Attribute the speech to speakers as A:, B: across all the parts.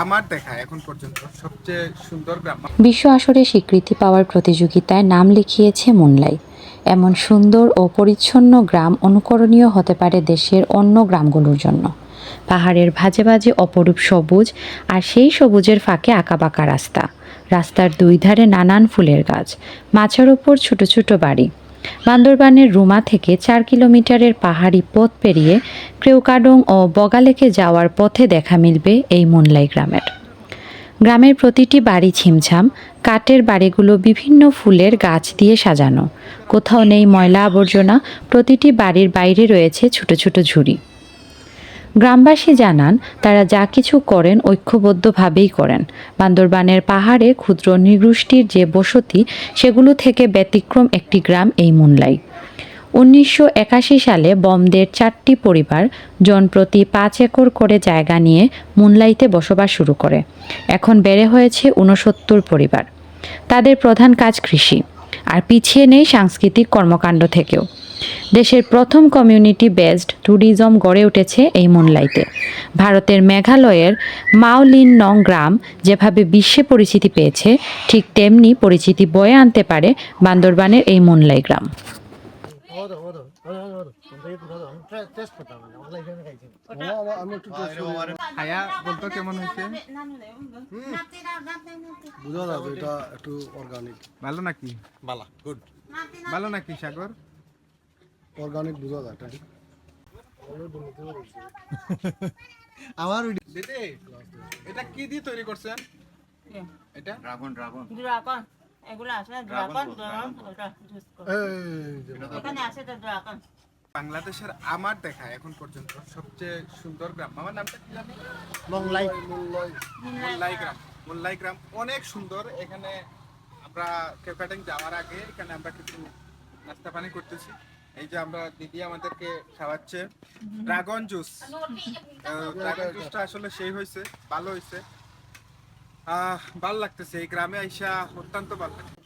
A: আমার দেখা এখন পর্যন্ত সবচেয়ে সুন্দর
B: বিশ্ব আসরে স্বীকৃতি পাওয়ার প্রতিযোগিতায় নাম লিখিয়েছে মুনলাই। এমন সুন্দর ও পরিচ্ছন্ন গ্রাম অনুকরণীয় হতে পারে দেশের অন্য গ্রামগুলোর জন্য। পাহাড়ের ভাজে ভাজে অপরূপ সবুজ আর সেই সবুজের ফাঁকে আঁকাবাঁকা রাস্তা। রাস্তার দুই ধারে নানান ফুলের গাছ। মাচার ওপর ছোট ছোট বাড়ি। বান্দরবানের রুমা থেকে চার কিলোমিটারের পাহাড়ি পথ পেরিয়ে ক্রেউকাডং ও বগালেকে যাওয়ার পথে দেখা মিলবে এই মুনলাই গ্রামের। গ্রামের প্রতিটি বাড়ি ছিমছাম কাঠের বাড়িগুলো বিভিন্ন ফুলের গাছ দিয়ে সাজানো। কোথাও নেই ময়লা আবর্জনা প্রতিটি বাড়ির বাইরে রয়েছে ছোট ছোট ঝুড়ি। গ্রামবাসী জানান, তারা যা কিছু করেন ঐক্যবদ্ধভাবেই করেন। বান্দরবানের পাহাড়ে ক্ষুদ্র নৃগোষ্ঠীর যে বসতি, সেগুলো থেকে ব্যতিক্রম একটি গ্রাম এই মুনলাই উনিশশো একাশি সালে বমদের চারটি পরিবার জনপ্রতি পাঁচ একর করে জায়গা নিয়ে মুনলাইতে বসবাস শুরু করে। এখন বেড়ে হয়েছে ঊনসত্তর পরিবার। তাদের প্রধান কাজ কৃষি। আর পিছিয়ে নেই সাংস্কৃতিক কর্মকাণ্ড থেকেও। দেশের প্রথম কমিউনিটি বেসড ট্যুরিজম গড়ে উঠেছে এই মুনলাইতে। ভারতের মেঘালয়ের মাওলিন নং গ্রাম যেভাবে বিশ্বে পরিচিতি পেয়েছে ঠিক তেমনি পরিচিতি বয়ে আনতে পারে বান্দরবানের এই মুনলাই গ্রাম।
A: নাকি? ভালো নাকি সাগর?
C: অর্গানিক বুঝা যায় এটা আমার
A: দিদি এটা কি দিয়ে তৈরি করছেন? এটা?
D: ড্রাগন এগুলো আছে ড্রাগন গরম ওটা জুস করে এখানে আছে তো ড্রাগন
A: বাংলাদেশের আমার দেখা এখন পর্যন্ত সবচেয়ে সুন্দর গ্রাম। আমার নামটা কি জানি?
C: মংলাই
A: মুল্লাই গ্রাম মুল্লাই গ্রাম অনেক সুন্দর। এখানে আমরা কেকাটিং যাওয়ার আগে এখানে আমরা কিছু নাস্তা পানি করতেছি। এই যে আমরা দিদি আমাদেরকে খাওয়াচ্ছে। Dragon juice. ড্রাগন জুসটা আসলে সেই হয়েছে ভালো হয়েছে। আহ ভালো লাগতেছে এই গ্রামে আইসা অত্যন্ত ভালো লাগছে।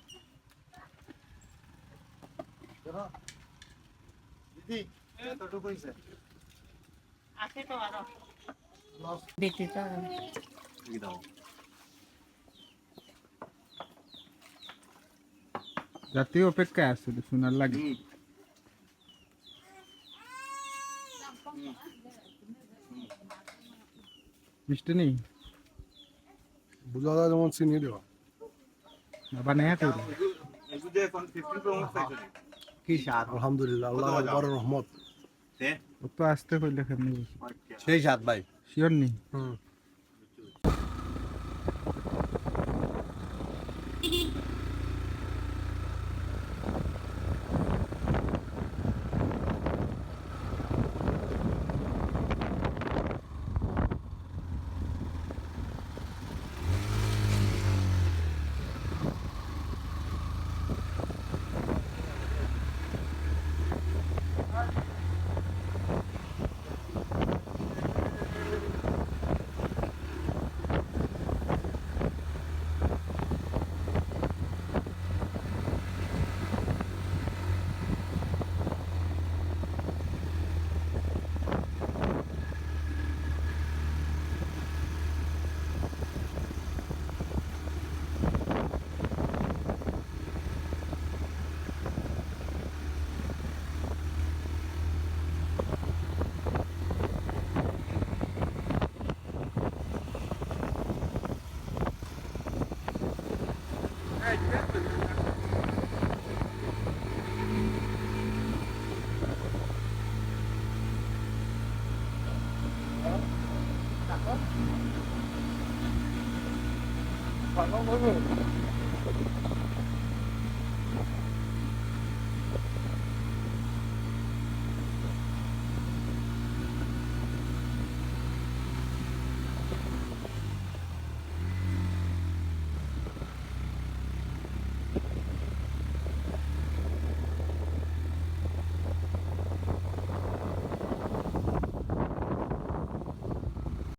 C: দিদি এতটুকু হইছে
D: আছে তো আরও। দেখতে
A: জাতীয় অপেক্ষায় আছে শোনার লাগে। মিষ্টি নেই?
C: বুঝা যায় যেমন চিনি দেওয়া।
A: আবার নেয়া তৈরি
C: কি স্বাদ? আলহামদুলিল্লাহ আল্লাহ আকবার রহমত।
A: ও তো আসতে হইলে কেমনি
C: সেই স্বাদ ভাই।
A: শিওর নেই?
C: হুম। Vamos, vamos.